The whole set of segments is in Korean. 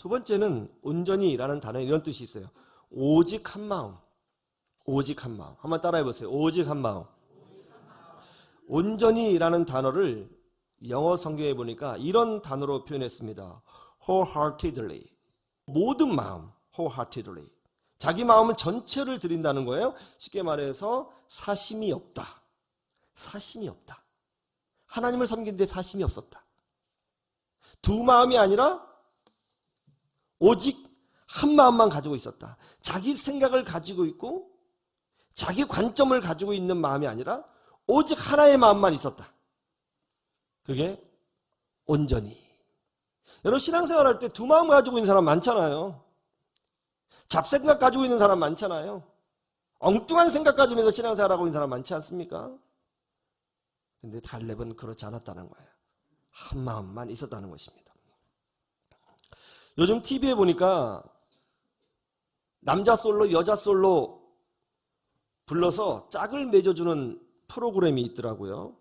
두 번째는 온전히라는 단어에 이런 뜻이 있어요. 오직 한 마음. 오직 한 마음. 한번 따라해 보세요. 오직 한 마음. 온전히라는 단어를 영어 성경에 보니까 이런 단어로 표현했습니다. wholeheartedly. 모든 마음, wholeheartedly. 자기 마음은 전체를 드린다는 거예요. 쉽게 말해서 사심이 없다. 사심이 없다. 하나님을 섬기는데 사심이 없었다. 두 마음이 아니라 오직 한 마음만 가지고 있었다. 자기 생각을 가지고 있고 자기 관점을 가지고 있는 마음이 아니라 오직 하나의 마음만 있었다. 그게 온전히. 여러분 신앙생활 할 때 두 마음 가지고 있는 사람 많잖아요. 잡생각 가지고 있는 사람 많잖아요. 엉뚱한 생각 가지면서 신앙생활 하고 있는 사람 많지 않습니까? 근데 달렙은 그렇지 않았다는 거예요. 한 마음만 있었다는 것입니다. 요즘 TV에 보니까 남자 솔로, 여자 솔로 불러서 짝을 맺어주는 프로그램이 있더라고요.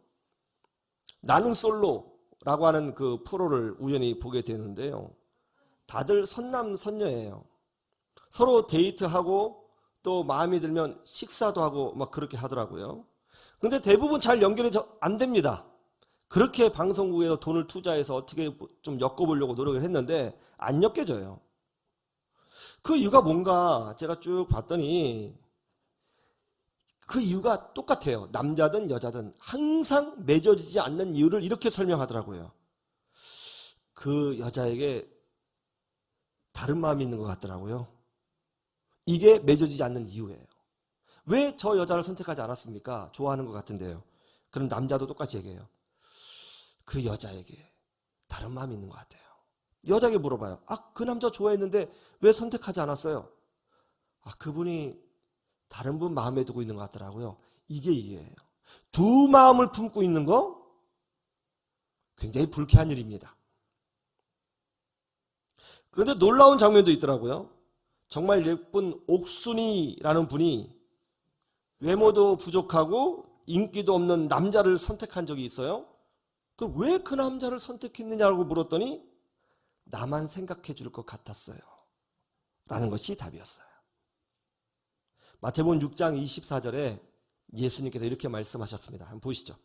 나는 솔로라고 하는 그 프로를 우연히 보게 되는데요. 다들 선남 선녀예요. 서로 데이트하고 또 마음에 들면 식사도 하고 막 그렇게 하더라고요. 근데 대부분 잘 연결이 저- 안 됩니다. 그렇게 방송국에서 돈을 투자해서 어떻게 좀 엮어보려고 노력을 했는데 안 엮여져요. 그 이유가 뭔가 제가 쭉 봤더니 그 이유가 똑같아요. 남자든 여자든 항상 맺어지지 않는 이유를 이렇게 설명하더라고요. 그 여자에게 다른 마음이 있는 것 같더라고요. 이게 맺어지지 않는 이유예요. 왜 저 여자를 선택하지 않았습니까? 좋아하는 것 같은데요. 그럼 남자도 똑같이 얘기해요. 그 여자에게 다른 마음이 있는 것 같아요. 여자에게 물어봐요. 아, 그 남자 좋아했는데 왜 선택하지 않았어요? 아, 그분이 다른 분 마음에 두고 있는 것 같더라고요. 이게 이해예요. 두 마음을 품고 있는 거 굉장히 불쾌한 일입니다. 그런데 놀라운 장면도 있더라고요. 정말 예쁜 옥순이라는 분이 외모도 부족하고 인기도 없는 남자를 선택한 적이 있어요. 그럼 왜 그 남자를 선택했느냐고 물었더니 나만 생각해 줄 것 같았어요. 라는 것이 답이었어요. 마태복음 6장 24절에 예수님께서 이렇게 말씀하셨습니다. 한번 보시죠.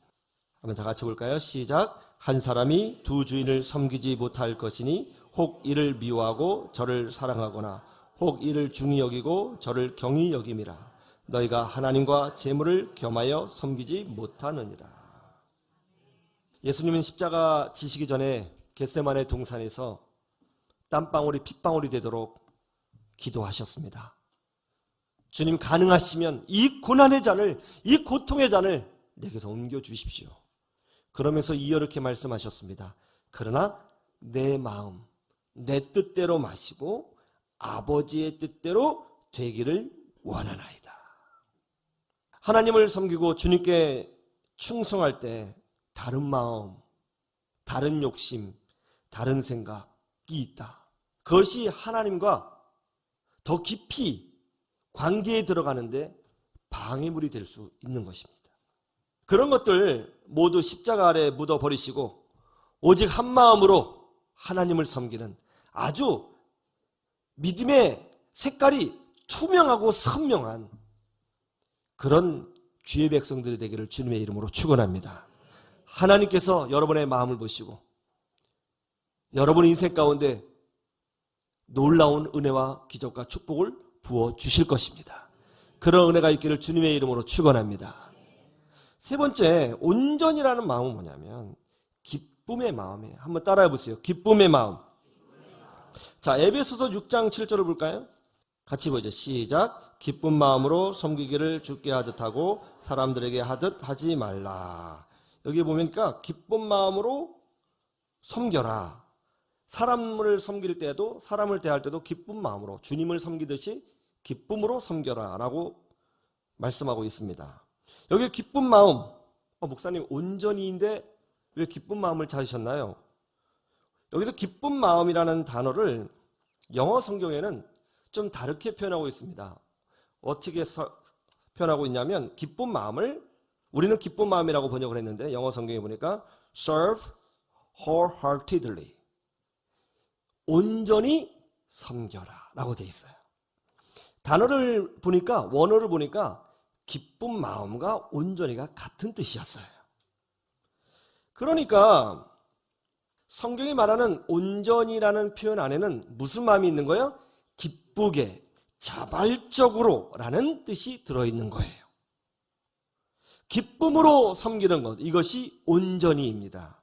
한번 다 같이 볼까요? 시작. 한 사람이 두 주인을 섬기지 못할 것이니 혹 이를 미워하고 저를 사랑하거나 혹 이를 중히 여기고 저를 경히 여김이라. 너희가 하나님과 재물을 겸하여 섬기지 못하느니라. 예수님은 십자가 지시기 전에 겟세만의 동산에서 땀방울이 핏방울이 되도록 기도하셨습니다. 주님 가능하시면 이 고난의 잔을, 이 고통의 잔을 내게서 옮겨 주십시오. 그러면서 이어렇게 말씀하셨습니다. 그러나 내 마음, 내 뜻대로 마시고 아버지의 뜻대로 되기를 원하나이다. 하나님을 섬기고 주님께 충성할 때 다른 마음, 다른 욕심, 다른 생각이 있다. 그것이 하나님과 더 깊이 관계에 들어가는데 방해물이 될 수 있는 것입니다. 그런 것들 모두 십자가 아래 묻어 버리시고 오직 한 마음으로 하나님을 섬기는 아주 믿음의 색깔이 투명하고 선명한 그런 주의 백성들이 되기를 주님의 이름으로 축원합니다. 하나님께서 여러분의 마음을 보시고 여러분 인생 가운데 놀라운 은혜와 기적과 축복을 부어 주실 것입니다. 그런 은혜가 있기를 주님의 이름으로 축원합니다. 세 번째, 온전이라는 마음은 뭐냐면 기쁨의 마음이에요. 한번 따라해 보세요. 기쁨의 마음. 자, 에베소서 6장 7절을 볼까요? 같이 보죠. 시작. 기쁜 마음으로 섬기기를 죽게 하듯 하고 사람들에게 하듯 하지 말라. 여기 보니까 기쁜 마음으로 섬겨라. 사람을 섬길 때도 사람을 대할 때도 기쁜 마음으로 주님을 섬기듯이 기쁨으로 섬겨라 라고 말씀하고 있습니다. 여기 기쁜 마음, 어, 목사님 온전히인데 왜 기쁜 마음을 찾으셨나요? 여기서 기쁜 마음이라는 단어를 영어 성경에는 좀 다르게 표현하고 있습니다. 어떻게 서- 표현하고 있냐면 기쁜 마음을 우리는 기쁜 마음이라고 번역을 했는데 영어 성경에 보니까 serve wholeheartedly 온전히 섬겨라 라고 돼 있어요. 단어를 보니까 원어를 보니까 기쁜 마음과 온전히가 같은 뜻이었어요. 그러니까 성경이 말하는 온전이라는 표현 안에는 무슨 마음이 있는 거예요? 기쁘게 자발적으로라는 뜻이 들어 있는 거예요. 기쁨으로 섬기는 것 이것이 온전히입니다.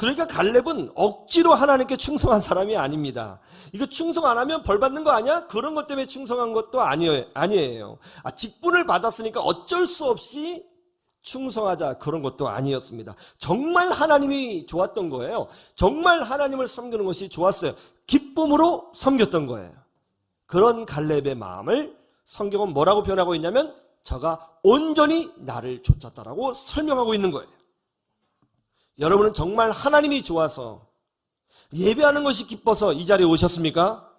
그러니까 갈렙은 억지로 하나님께 충성한 사람이 아닙니다. 이거 충성 안 하면 벌 받는 거 아니야? 그런 것 때문에 충성한 것도 아니에요. 아니에요. 아, 직분을 받았으니까 어쩔 수 없이 충성하자 그런 것도 아니었습니다. 정말 하나님이 좋았던 거예요. 정말 하나님을 섬기는 것이 좋았어요. 기쁨으로 섬겼던 거예요. 그런 갈렙의 마음을 성경은 뭐라고 표현하고 있냐면 저가 온전히 나를 쫓았다라고 설명하고 있는 거예요. 여러분은 정말 하나님이 좋아서 예배하는 것이 기뻐서 이 자리에 오셨습니까?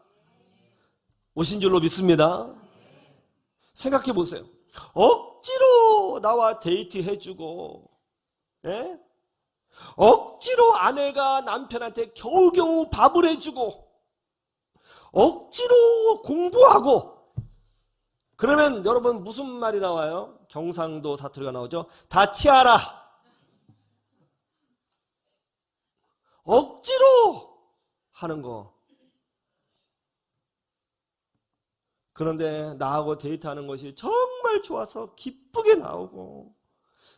오신 줄로 믿습니다. 생각해 보세요. 억지로 나와 데이트 해주고, 예? 억지로 아내가 남편한테 겨우겨우 밥을 해주고, 억지로 공부하고, 그러면 여러분 무슨 말이 나와요? 경상도 사투리가 나오죠? 다치하라. 억지로 하는 거. 그런데 나하고 데이트하는 것이 정말 좋아서 기쁘게 나오고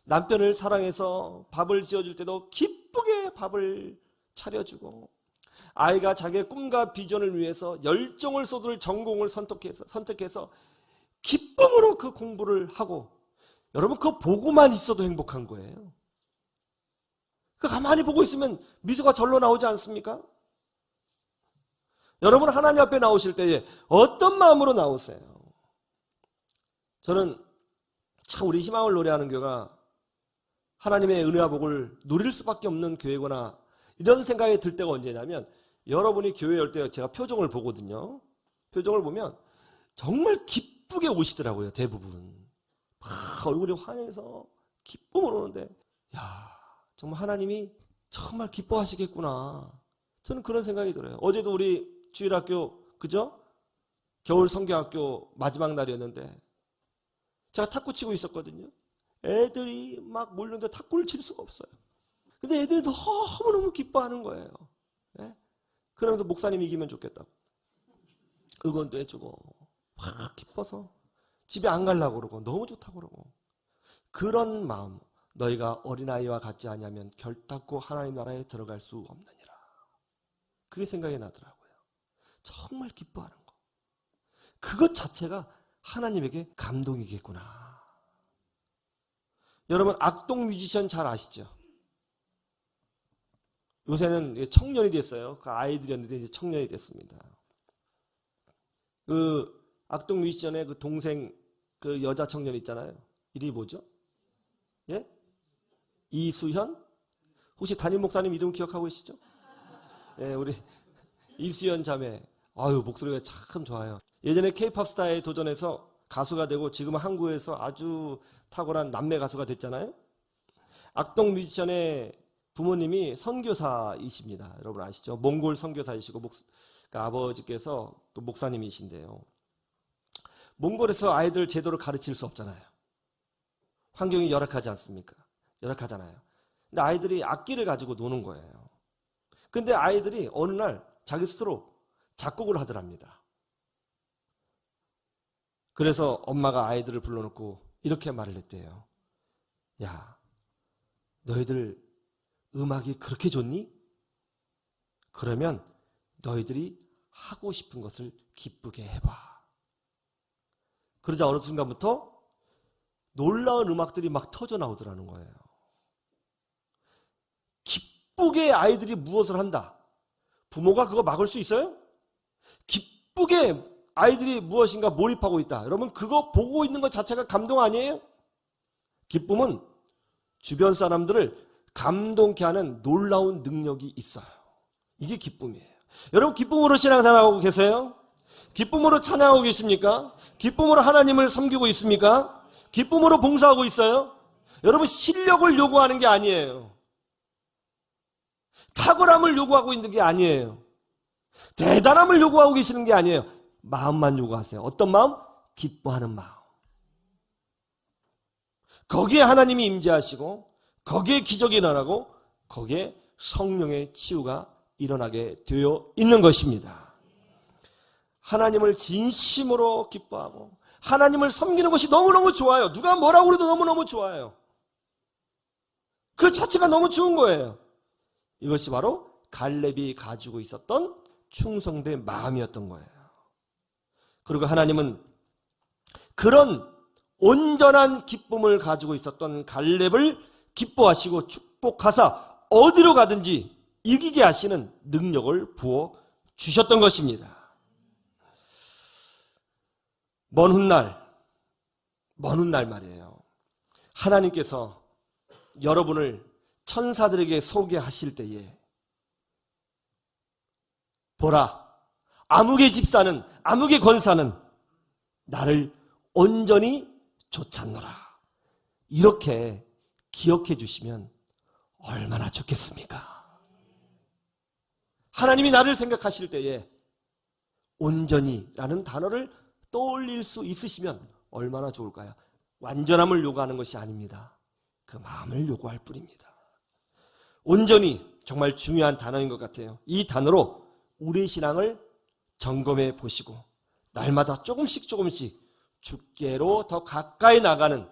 남편을 사랑해서 밥을 지어줄 때도 기쁘게 밥을 차려주고 아이가 자기의 꿈과 비전을 위해서 열정을 쏟을 전공을 선택해서 선택해서 기쁨으로 그 공부를 하고 여러분 그거 보고만 있어도 행복한 거예요. 그 가만히 보고 있으면 미소가 절로 나오지 않습니까? 여러분 하나님 앞에 나오실 때에 어떤 마음으로 나오세요? 저는 참 우리 희망을 노래하는 교회가 하나님의 은혜와 복을 누릴 수밖에 없는 교회구나 이런 생각이 들 때가 언제냐면 여러분이 교회에 올때 제가 표정을 보거든요. 표정을 보면 정말 기 쁘게 오시더라고요. 대부분. 막 얼굴이 환해서 기쁨으로 오는데 야 정말 하나님이 정말 기뻐하시겠구나. 저는 그런 생각이 들어요. 어제도 우리 주일학교 그죠? 겨울 성경학교 마지막 날이었는데 제가 탁구 치고 있었거든요. 애들이 막 몰렸는데 탁구를 칠 수가 없어요. 근데 애들이 너무너무 기뻐하는 거예요. 예? 그러면서 목사님 이기면 좋겠다고. 응원도 해주고 막 기뻐서 집에 안 가려고 그러고 너무 좋다고 그러고 그런 마음 너희가 어린아이와 같지 않냐면 결단코 하나님 나라에 들어갈 수 없느니라. 그게 생각이 나더라고요. 정말 기뻐하는 거. 그것 자체가 하나님에게 감동이겠구나. 여러분 악동 뮤지션 잘 아시죠? 요새는 청년이 됐어요. 그 아이들이었는데 이제 청년이 됐습니다. 그 악동 뮤지션의 그 동생 그 여자 청년 있잖아요. 이름이 뭐죠? 예? 이수현? 혹시 담임 목사님 이름 기억하고 계시죠? 예, 우리 이수현 자매. 아유, 목소리가 참 좋아요. 예전에 케이팝 스타에 도전해서 가수가 되고 지금은 한국에서 아주 탁월한 남매 가수가 됐잖아요. 악동 뮤지션의 부모님이 선교사이십니다. 여러분 아시죠? 몽골 선교사이시고 목, 그러니까 아버지께서 또 목사님이신데요. 몽골에서 아이들 제대로 가르칠 수 없잖아요. 환경이 열악하지 않습니까? 열악하잖아요. 근데 아이들이 악기를 가지고 노는 거예요. 근데 아이들이 어느 날 자기 스스로 작곡을 하더랍니다. 그래서 엄마가 아이들을 불러놓고 이렇게 말을 했대요. 야, 너희들 음악이 그렇게 좋니? 그러면 너희들이 하고 싶은 것을 기쁘게 해봐. 그러자 어느 순간부터 놀라운 음악들이 막 터져 나오더라는 거예요. 기쁘게 아이들이 무엇을 한다. 부모가 그거 막을 수 있어요? 기쁘게 아이들이 무엇인가 몰입하고 있다. 여러분 그거 보고 있는 것 자체가 감동 아니에요? 기쁨은 주변 사람들을 감동케 하는 놀라운 능력이 있어요. 이게 기쁨이에요. 여러분 기쁨으로 신앙생활하고 계세요? 기쁨으로 찬양하고 계십니까? 기쁨으로 하나님을 섬기고 있습니까? 기쁨으로 봉사하고 있어요? 여러분 실력을 요구하는 게 아니에요. 탁월함을 요구하고 있는 게 아니에요. 대단함을 요구하고 계시는 게 아니에요. 마음만 요구하세요. 어떤 마음? 기뻐하는 마음. 거기에 하나님이 임재하시고 거기에 기적이 일어나고 거기에 성령의 치유가 일어나게 되어 있는 것입니다. 하나님을 진심으로 기뻐하고 하나님을 섬기는 것이 너무너무 좋아요. 누가 뭐라고 그래도 너무너무 좋아요. 그 자체가 너무 좋은 거예요. 이것이 바로 갈렙이 가지고 있었던 충성된 마음이었던 거예요. 그리고 하나님은 그런 온전한 기쁨을 가지고 있었던 갈렙을 기뻐하시고 축복하사 어디로 가든지 이기게 하시는 능력을 부어 주셨던 것입니다. 먼 훗날, 먼 훗날 말이에요. 하나님께서 여러분을 천사들에게 소개하실 때에 보라, 아무개 집사는, 아무개 권사는 나를 온전히 쫓았노라. 이렇게 기억해 주시면 얼마나 좋겠습니까? 하나님이 나를 생각하실 때에 온전히라는 단어를 떠올릴 수 있으시면 얼마나 좋을까요? 완전함을 요구하는 것이 아닙니다. 그 마음을 요구할 뿐입니다. 온전히 정말 중요한 단어인 것 같아요. 이 단어로 우리 신앙을 점검해 보시고 날마다 조금씩 조금씩 주께로 더 가까이 나가는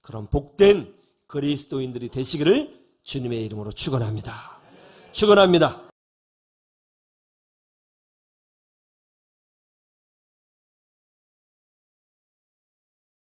그런 복된 그리스도인들이 되시기를 주님의 이름으로 축원합니다. 축원합니다.